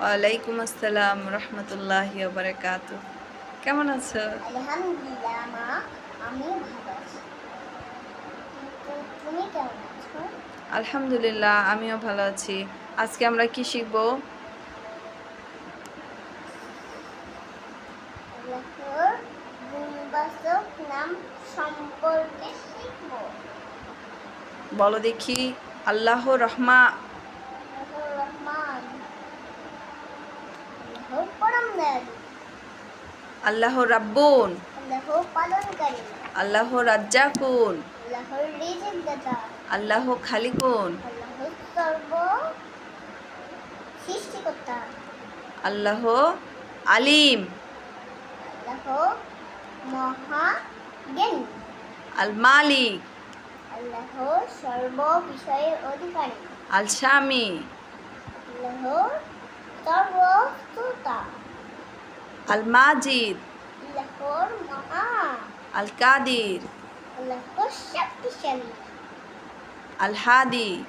ওয়ালাইকুম আসসালাম রহমতুল্লাহ বারকাত কেমন আছো? আলহামদুলিল্লাহ মা আমি ভালো আছি। তুমি কেমন আছো? আলহামদুলিল্লাহ আমিও ভালো আছি। আজকে আমরা কি শিখব? আল্লাহর গুণবাচক নাম সম্পর্কে শিখব। বলো দেখি আল্লাহ রহমা আল্লাহ রাব্বুন। আল্লাহ রাজ্জাকুন। আল্লাহ খালিকুন। আল্লাহর সর্ব সৃষ্টিকর্তা। আল্লাহ আলিম। আল্লাহ মহা জ্ঞানী আল মালিক। আল্লাহ সর্ব বিষয়ের অধিকারী। আল শামি আল্লাহ الترقطة الماجد الحرماء القادر. له الشبشب الهادي